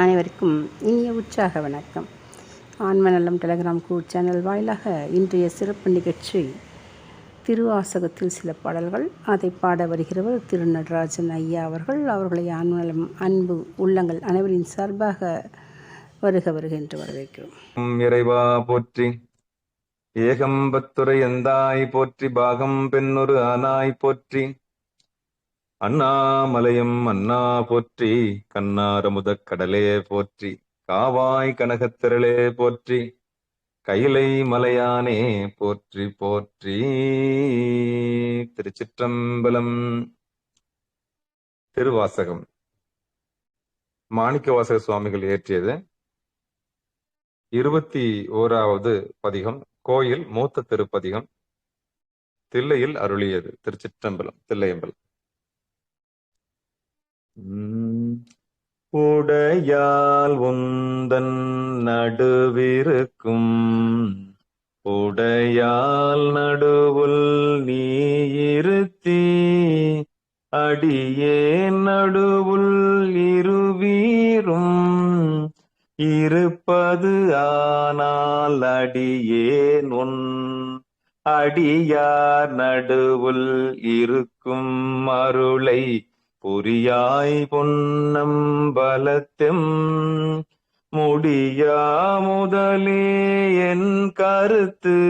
அனைவருக்கும் இனிய உற்சாக வணக்கம். ஆன்மநலம் டெலகிராம் கூட் சேனல் வாயிலாக இன்றைய சிறப்பு நிகழ்ச்சி திருவாசகத்தில் சில பாடல்கள். அதை பாட வருகிறவர் திரு நடராஜன் ஐயா அவர்கள். அவர்களை ஆன்மநலம் அன்பு உள்ளங்கள் அனைவரின் சார்பாக வருக வருக என்று வரவேற்கிறோம். உம் இறைவா போற்றி ஏகம்பத்துரை எந்தாய் போற்றி பாகம் பெண்ணொரு ஆனாய் போற்றி அண்ணாமலையும் அண்ணா போற்றி கண்ணாரமுதக் கடலே போற்றி காவாய் கனகத்திரளே போற்றி கைலை மலையானே போற்றி போற்றி. திருச்சிற்றம்பலம் திருவாசகம். மாணிக்கவாசக சுவாமிகள் இயற்றியது இருபத்தி ஓராவது பதிகம் கோயில் மூத்த திருப்பதிகம் தில்லையில் அருளியது திருச்சிற்றம்பலம் தில்லையம்பலம். உடையால் உந்தன் நடுவிருக்கும். உடையால் நடுவுல் நீ இருத்தி. அடியே நடுவுல் இருவீரும். இருப்பது ஆனால் அடியேன் உன். அடியார் நடுவுல் இருக்கும் அருளை புரியாய் பொன்னம் பலத்தெம் முடியா முதலே என் கருத்து.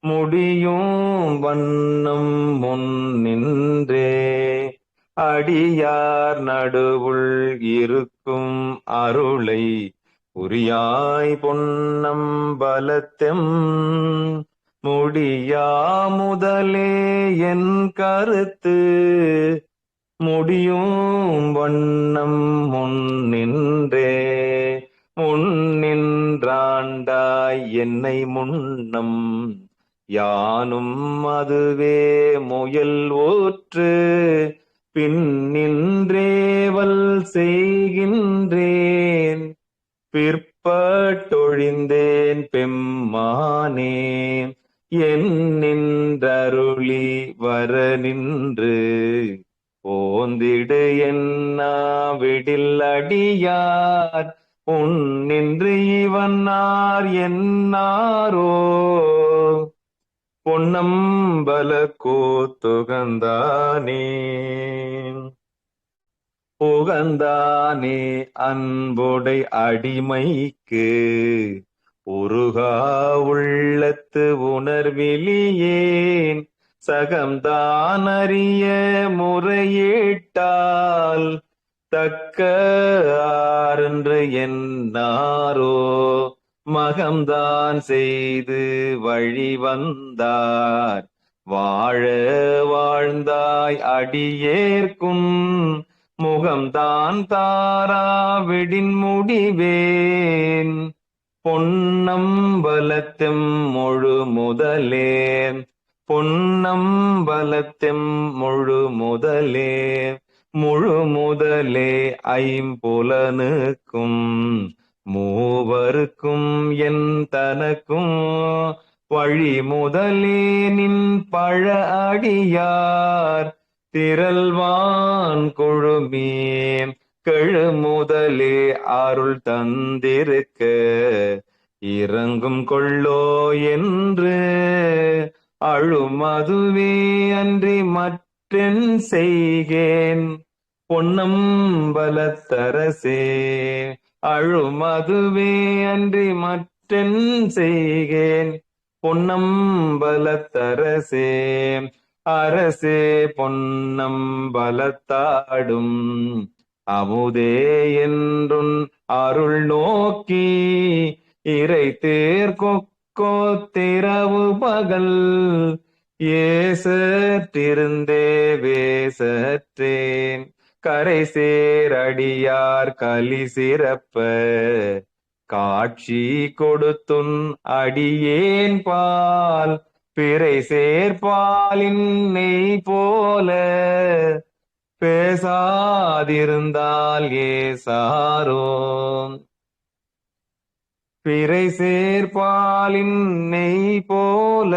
முடியும் வண்ணம் முன் நின்றே அடியார் நடுவுள் இருக்கும் அருளை உரியாய் பொன்னம் பலத்தெம் முடியா முதலே என் கருத்து. முடியும் வண்ணம் முன்னின்றே. முன்னின்றாண்டாய் என்னை முன்னம். யானும் அதுவே முயல் ஓற்று. பின்னின்றேவல் செய்கின்றேன். பிற்பட்டொழிந்தேன் பெம்மானே. என் நின்றருளி வர நின்று. ஓந்திடு என்னாவிடில் அடியார் உன்னின்று இவன்னார் என்னாரோ? பொன்னம்பல கூத்துகந்தானே? புகந்தானே அன்புடை அடிமைக்கு உருகா உள்ளத்து உணர்விலியேன்? சகம்தான் முறையீட்டால் தக்க ஆறென்று என்னாரோ? மகம்தான் செய்து வழி வந்தார். வாழ வாழ்ந்தாய் அடியேற்கும். முகம்தான் தாரா விடின் முடிவேன். பொன்னம் பலத்தும் முழு முதலே பொன்னம்பலத்தெம் முழு முதலே முழு முதலே ஐம்புலனுக்கும் மூவருக்கும் என் தனக்கும் வழி முதலே நின் பழ அடியார் திரள்வான் கொழுமே கெழு முதலே அருள் தந்திருக்க இறங்கும் கொள்ளோ என்று அழும் அதுவே அன்றி மற்றென் செய்கேன். பொன்னம்பலத்தரசே அழும் அதுவே அன்றி மற்றென் செய்கேன். பொன்னம்பலத்தரசே அரசே பொன்னம்பலத்தாடும் அமுதே என்றுன் அருள் நோக்கி இறை தேர்கொக்க கோத்திரவு திரவு பகல் ஏசற்றிருந்தே வேசற்றேன். கரை சேரடியார் கலி சிறப்ப காட்சி கொடுத்துன் அடியேன் பால் பிறை சேர்பாலின் நெய் போல. பேசாதிருந்தால் ஏசாரோ பிறை சேர்பாலின் நெய் போல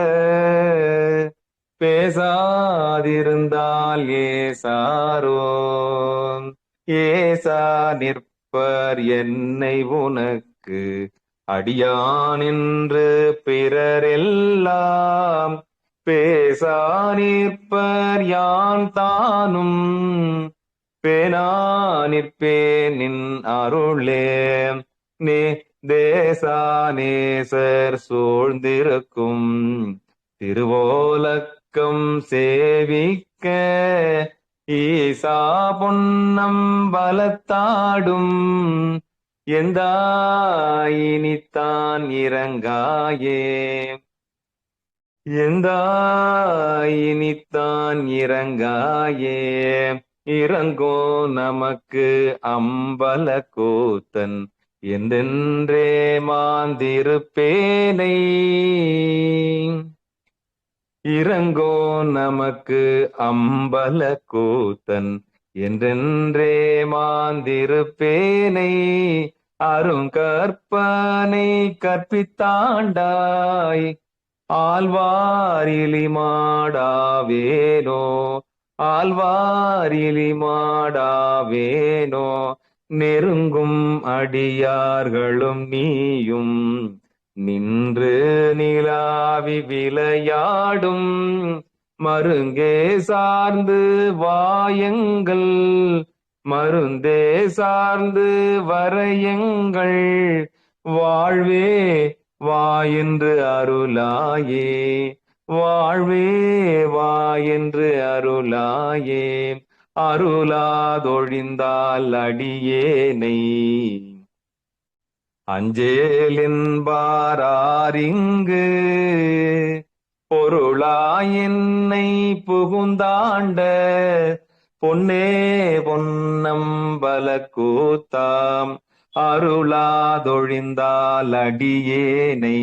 பேசாதிருந்தால் ஏசாரோ? ஏசா நிற்பர் என்னை உனக்கு அடியான் என்று பிறரெல்லாம் பேசா நிற்பர் யான் தானும் பேனா நிற்பேன் நின் அருளே. நே தேசானேசர் சூழ்ந்திருக்கும் திருவோலக்கம் சேவிக்க ஈசா பொன்னம் பலத்தாடும் எந்தாயினித்தான் இறங்காயே. எந்தாயினித்தான் இறங்காயே. இறங்கோ நமக்கு அம்பல கூத்தன். என்றென்றே மாந்திருப்பேனை. இறங்கோ நமக்கு அம்பல கூத்தன். என்றென்றே மாந்திருப்பேனை. அருங்கற்பனை கற்பித்தாண்டாய். ஆழ்வாரிலி மாடாவேனோ. ஆழ்வாரிலி மாடாவேனோ. நெருங்கும் அடியார்களும் நீயும். நின்று நிலாவி விளையாடும். மருங்கே சார்ந்து வாயங்கள். மருந்தே சார்ந்து வரையங்கள். வாழ்வே வா என்று அருளாயே. வாழ்வே வா என்று அருளாயே. அருளாதொழிந்தால் அடியேனை. அஞ்சேலின்பாரிங்கு பொருளாய் என்னை புகுந்தாண்ட பொன்னே பொன்னம்பல கூத்தாம் அருளாதொழிந்தால் அடியேனை.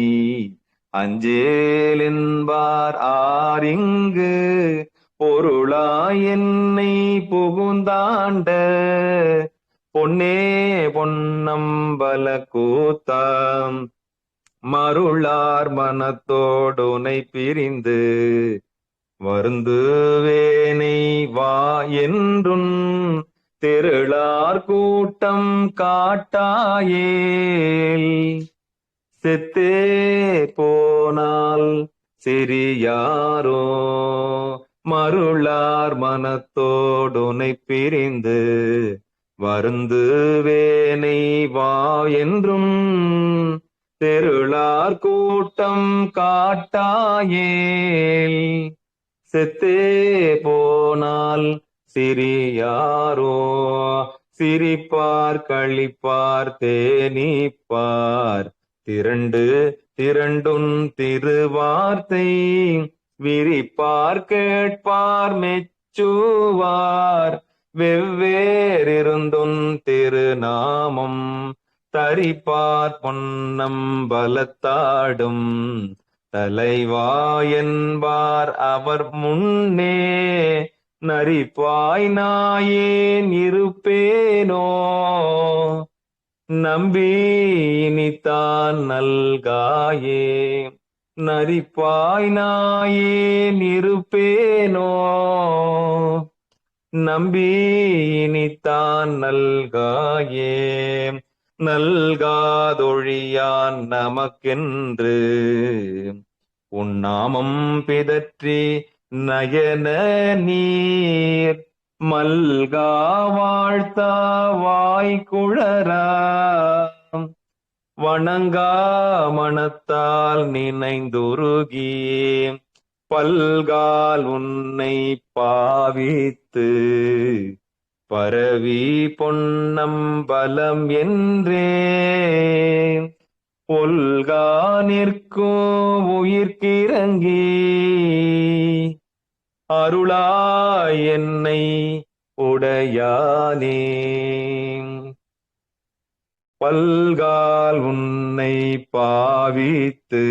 அஞ்சேலின்பார் ஆரிங்கு பொருளா என்னை புகுந்தாண்ட. பொன்னே பொன்னம்பல கூத்தாம். மருளார் மனத்தோடுனை பிரிந்து. வருந்துவேனை வா என்றும் திருளார் கூட்டம் காட்டாயேல். செத்தே போனால் சிறியாரோ மருளார் மனத்தோடுனை பிரிந்து வருந்து வேனை வா என்றும் தெருளார் கூட்டம் காட்டாயேல் செத்தே போனால் சிறியாரோ சிரிப்பார் கழிப்பார் தேனிப்பார் திரண்டு திரண்டும் திருவார்த்தை விரிப்பார் கேட்பார் மெச்சுவார். வெவ்வேறிருந்துன் திருநாமம் தரிப்பார் பொன்னம் பலத்தாடும். தலைவா என்பார் அவர் முன்னே நரிப்பாய் நாயேன் இருப்பேனோ நம்பி இனித்தான் நல்காயே. நரிப்பாய் நாயேன் இருப்பேனோ நம்பி இனித்தான் நல்காயே. நல்காதொழியான் நமக்கென்று. உன்னாமம் பிதற்றி நயன நீர். மல்கா வாழ்த்தா வாய்க்குழரா வணங்கா மனத்தால் நினைந்துருகி பல்கால் உன்னை பாவித்து பரவி பொன்னம்பலம் என்றே பொல்கா நிற்கும் உயிர்க்கிறங்கி அருளா என்னை உடையானே. பல்கால் உன்னை பாவித்து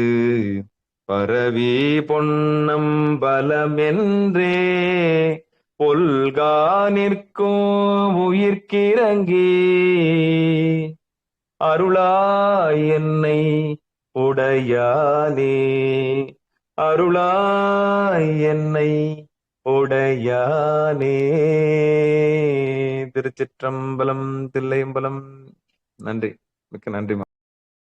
பரவி பொன்னம் பலமென்றே பொல்கா நிற்கும் உயிர்க்கிறங்கி அருளா என்னை உடையானே. அருளா என்னை உடையானே. திருச்சிற்றம்பலம் தில்லையம்பலம் நன்றி. மிக்க நன்றி